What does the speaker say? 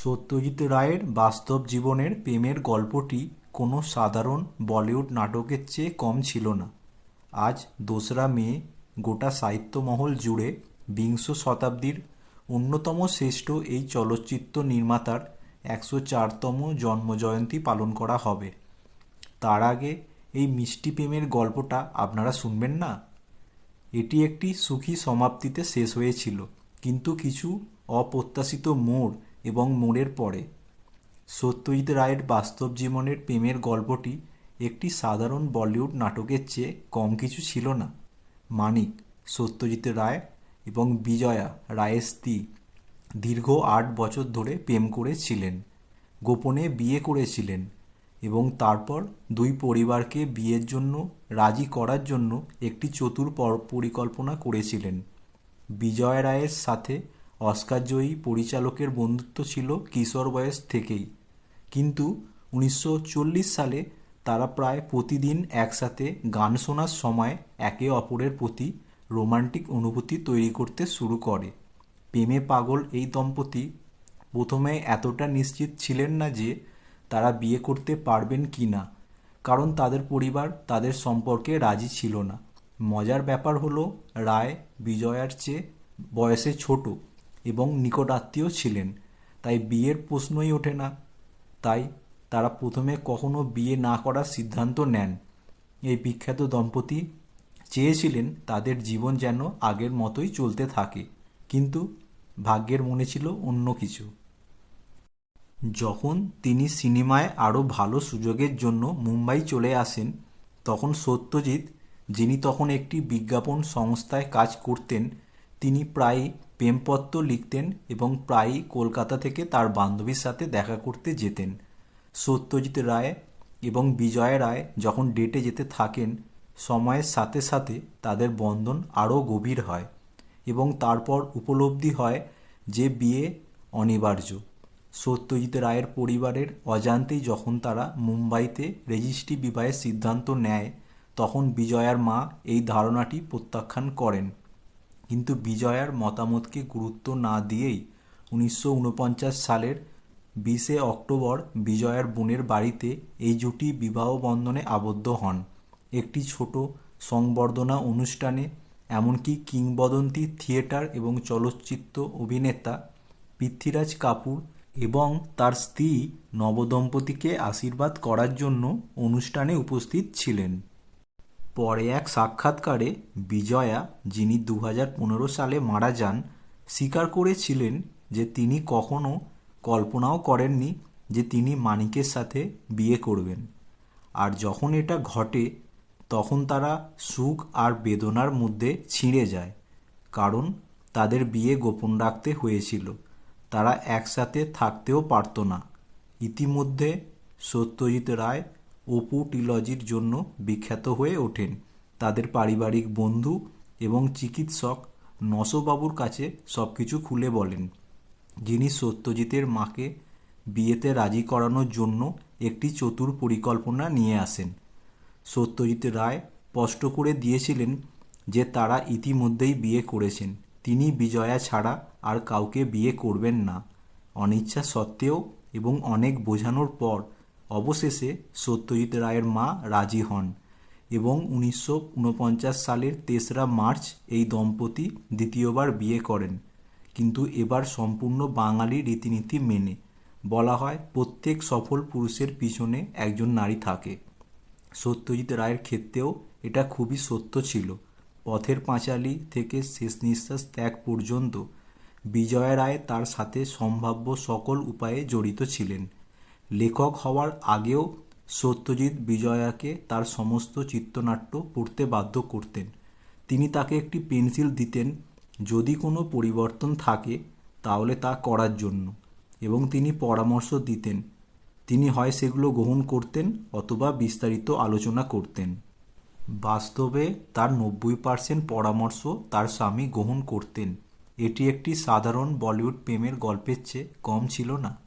সত্যজিৎ রায়ের বাস্তব জীবনের প্রেমের গল্পটি কোনো সাধারণ বলিউড নাটকের চেয়ে কম ছিল না। আজ দোসরা মে, গোটা সাহিত্যমহল জুড়ে বিংশ শতাব্দীর অন্যতম শ্রেষ্ঠ এই চলচ্চিত্র নির্মাতার একশো চারতম জন্মজয়ন্তী পালন করা হবে। তার আগে এই মিষ্টি প্রেমের গল্পটা আপনারা শুনবেন না? এটি একটি সুখী সমাপ্তিতে শেষ হয়েছিল, কিন্তু কিছু অপ্রত্যাশিত মোড় এবং মোড়ের পরে। সত্যজিৎ রায়ের বাস্তব জীবনের প্রেমের গল্পটি একটি সাধারণ বলিউড নাটকের চেয়ে কম কিছু ছিল না। মানিক, সত্যজিৎ রায় এবং বিজয়া রায়ের স্ত্রী দীর্ঘ আট বছর ধরে প্রেম করেছিলেন, গোপনে বিয়ে করেছিলেন এবং তারপর দুই পরিবারকে বিয়ের জন্য রাজি করার জন্য একটি চতুর পরিকল্পনা করেছিলেন। বিজয় রায়ের সাথে অস্কারজয়ী পরিচালকের বন্ধুত্ব ছিল কিশোর বয়স থেকেই। কিন্তু উনিশশো চল্লিশ সালে তারা প্রায় প্রতিদিন একসাথে গান শোনার সময় একে অপরের প্রতি রোমান্টিক অনুভূতি তৈরি করতে শুরু করে। প্রেমে পাগল এই দম্পতি প্রথমে এতটা নিশ্চিত ছিলেন না যে তারা বিয়ে করতে পারবেন কি না, কারণ তাদের পরিবার তাদের সম্পর্কে রাজি ছিল না। মজার ব্যাপার হলো, রায় বিজয়ার চেয়ে বয়সে ছোট। এবং নিকট আত্মীয় ছিলেন। তাই বিয়ের প্রশ্নই ওঠে না। তাই তারা প্রথমে কখনো বিয়ে না করার সিদ্ধান্ত নেন। এই বিখ্যাত দম্পতি চেয়েছিলেন তাদের জীবন যেন আগের মতোই চলতে থাকে। কিন্তু ভাগ্যের মনে ছিল অন্য কিছু। যখন তিনি সিনেমায় আরও ভালো সুযোগের জন্য মুম্বাই চলে আসেন, তখন সত্যজিৎ, যিনি তখন একটি বিজ্ঞাপন সংস্থায় কাজ করতেন, তিনি প্রায়ই প্রেমপত্র লিখতেন এবং প্রায়ই কলকাতা থেকে তার বান্ধবীর সাথে দেখা করতে যেতেন। সত্যজিৎ রায় এবং বিজয় রায় যখন ডেটে যেতে থাকেন, সময়ের সাথে সাথে তাদের বন্ধন আরও গভীর হয় এবং তারপর উপলব্ধি হয় যে বিয়ে অনিবার্য। সত্যজিৎ রায়ের পরিবারের অজান্তেই যখন তারা মুম্বাইতে রেজিস্ট্রি বিবাহের সিদ্ধান্ত নেয়, তখন বিজয়ার মা এই ধারণাটি প্রত্যাখ্যান করেন। কিন্তু বিজয়ার মতামতকে গুরুত্ব না দিয়েই উনিশশো উনপঞ্চাশ সালের বিশে অক্টোবর বিজয়ার বোনের বাড়িতে এই জুটি বিবাহ বন্ধনে আবদ্ধ হন। একটি ছোট সংবর্ধনা অনুষ্ঠানে এমনকি কিংবদন্তি থিয়েটার এবং চলচ্চিত্র অভিনেতা পৃথ্বীরাজ কাপুর এবং তার স্ত্রী নবদম্পতিকে আশীর্বাদ করার জন্য অনুষ্ঠানে উপস্থিত ছিলেন। পরে এক সাক্ষাৎকারে বিজয়া, যিনি দু সালে মারা যান, স্বীকার করেছিলেন যে তিনি কখনো কল্পনাও করেননি যে তিনি মানিকের সাথে বিয়ে করবেন। আর যখন এটা ঘটে, তখন তারা সুখ আর বেদনার মধ্যে ছিঁড়ে যায়, কারণ তাদের বিয়ে গোপন রাখতে হয়েছিল। তারা একসাথে থাকতেও পারত না। ইতিমধ্যে সত্যজিৎ রায় অপু টিলজির জন্য বিখ্যাত হয়ে ওঠেন। তাদের পারিবারিক বন্ধু এবং চিকিৎসক নশবাবুর কাছে সব কিছু খুলে বলেন, যিনি সত্যজিতের মাকে বিয়েতে রাজি করানোর জন্য একটি চতুর পরিকল্পনা নিয়ে আসেন। সত্যজিৎ রায় স্পষ্ট করে দিয়েছিলেন যে তারা ইতিমধ্যেই বিয়ে করেছেন। তিনি বিজয়া ছাড়া আর কাউকে বিয়ে করবেন না। অনিচ্ছা সত্ত্বেও এবং অনেক বোঝানোর পর অবশেষে সত্যজিৎ রায়ের মা রাজি হন এবং উনিশশো উনপঞ্চাশ সালের তেসরা মার্চ এই দম্পতি দ্বিতীয়বার বিয়ে করেন। কিন্তু এবার সম্পূর্ণ বাঙালি রীতিনীতি মেনে। বলা হয়, প্রত্যেক সফল পুরুষের পিছনে একজন নারী থাকে। সত্যজিৎ রায়ের ক্ষেত্রেও এটা খুবই সত্য ছিল। পথের পাঁচালী থেকে শেষ নিঃশ্বাস ত্যাগ পর্যন্ত বিজয় রায় তার সাথে সম্ভাব্য সকল উপায়ে জড়িত ছিলেন। লেখক হওয়ার আগেও সত্যজিৎ বিজয়াকে তার সমস্ত চিত্রনাট্য পড়তে বাধ্য করতেন। তিনি তাকে একটি পেন্সিল দিতেন, যদি কোনো পরিবর্তন থাকে, তাহলে তা করার জন্য। এবং তিনি পরামর্শ দিতেন, তিনি হয় সেগুলো গ্রহণ করতেন অথবা বিস্তারিত আলোচনা করতেন। বাস্তবে তার নব্বই পার্সেন্ট পরামর্শ তার স্বামী গ্রহণ করতেন। এটি একটি সাধারণ বলিউড প্রেমের গল্পের চেয়ে কম ছিল না।